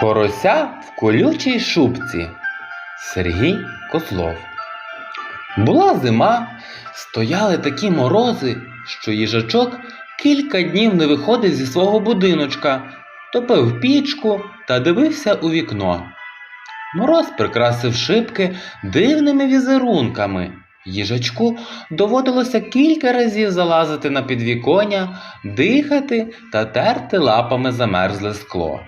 Порося в колючій шубці. Сергій Козлов. Була зима, стояли такі морози, що їжачок кілька днів не виходив зі свого будиночка, топив пічку та дивився у вікно. Мороз прикрасив шибки дивними візерунками. Їжачку доводилося кілька разів залазити на підвіконня, дихати та терти лапами замерзле скло.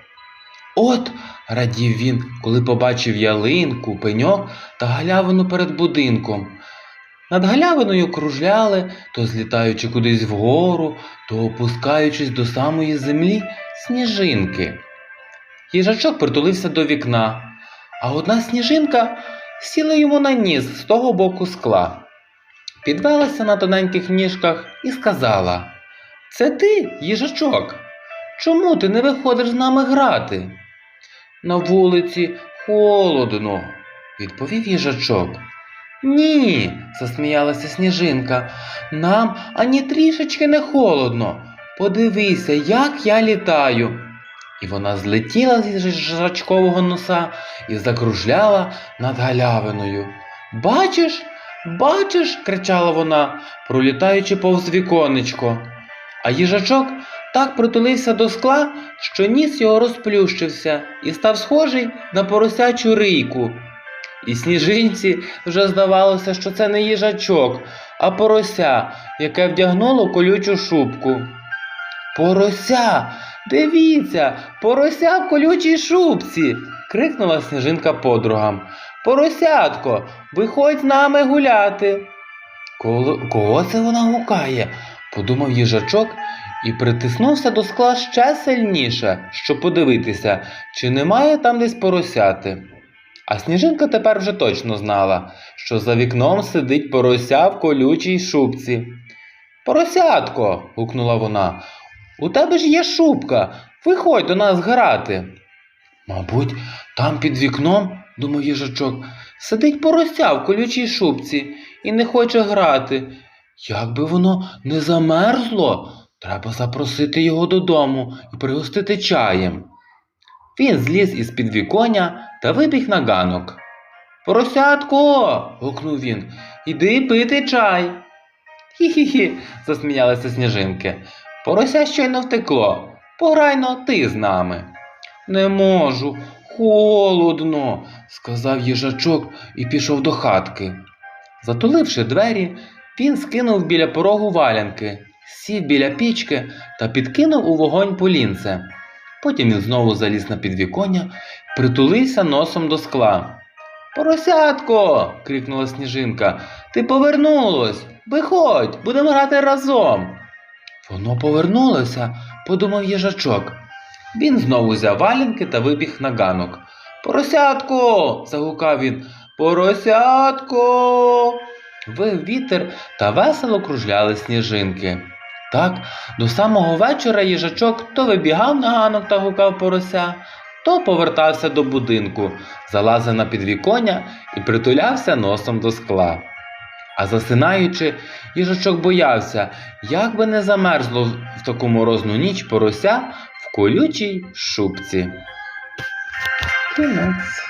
От, радів він, коли побачив ялинку, пеньок та галявину перед будинком. Над галявиною кружляли, то злітаючи кудись вгору, то опускаючись до самої землі сніжинки. Їжачок притулився до вікна, а одна сніжинка сіла йому на ніс з того боку скла. Підвелася на тоненьких ніжках і сказала: Це ти, їжачок? Чому ти не виходиш з нами грати? На вулиці холодно, відповів їжачок. Ні, засміялася сніжинка. Нам ані трішечки не холодно. Подивися, як я літаю. І вона злетіла з їжачкового носа і закружляла над галявиною. Бачиш, бачиш, кричала вона, пролітаючи повз віконечко. А їжачок так притулився до скла, що ніс його розплющився і став схожий на поросячу рийку. І сніжинці вже здавалося, що це не їжачок, а порося, яке вдягнуло колючу шубку. Порося, дивіться, порося в колючій шубці. крикнула сніжинка подругам. Поросятко, виходь з нами гуляти. Кого, це вона гукає? подумав їжачок і притиснувся до скла ще сильніше, щоб подивитися, чи немає там десь поросяти. А сніжинка тепер вже точно знала, що за вікном сидить порося в колючій шубці. Поросятко. гукнула вона. У тебе ж є шубка. Виходь до нас грати. Мабуть, там під вікном, думав їжачок, сидить порося в колючій шубці і не хоче грати. Як би воно не замерзло, треба запросити його додому і пригостити чаєм. Він зліз із під віконя та вибіг на ганок. Поросятко. гукнув він. Іди пити чай. Хі-хі-хі, засміялися сніжинки. Порося щойно втекло. Пограйно ти з нами. Не можу, холодно, сказав їжачок і пішов до хатки. Затуливши двері, він скинув біля порогу валянки, сів біля пічки та підкинув у вогонь полінце. Потім він знову заліз на підвіконня, притулився носом до скла. Поросятко. крикнула сніжинка. Ти повернулось. Виходь, будемо грати разом. Воно повернулося, подумав їжачок. Він знову взяв валянки та вибіг на ганок. Поросятко. загукав він. Поросятко. Вив вітер та весело кружляли сніжинки. Так, до самого вечора їжачок то вибігав на ганок та гукав порося, то повертався до будинку, залазив на підвіконня і притулявся носом до скла. А засинаючи, їжачок боявся, як би не замерзло в таку морозну ніч порося в колючій шубці. Кінець.